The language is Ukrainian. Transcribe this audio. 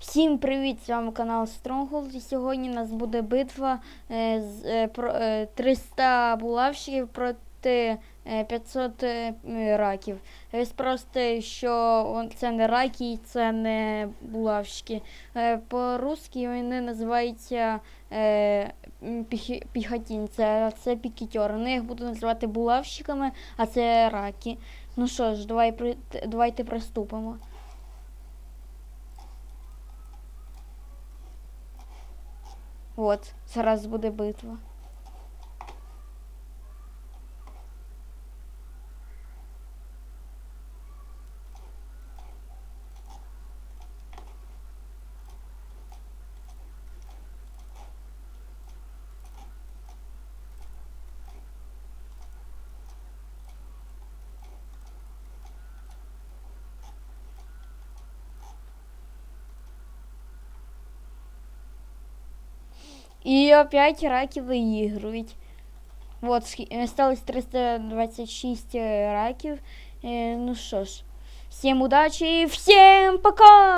Всім привіт! З вами канал Stronghold. І сьогодні у нас буде битва е, з е, про, е, 300 булавщиків проти е, 500 е, раків. Ви спросите, що це не раки, це не булавщики. Е, по-русски вони називаються е, піхотінці, а це. Ну, я їх буду називати булавщиками, а це раки. Ну що ж, давай, давайте приступимо. От, зараз буде битва. І опять раки выигрывают. Вот, осталось 326 раків. Е, ну что ж, всем удачи и всем пока!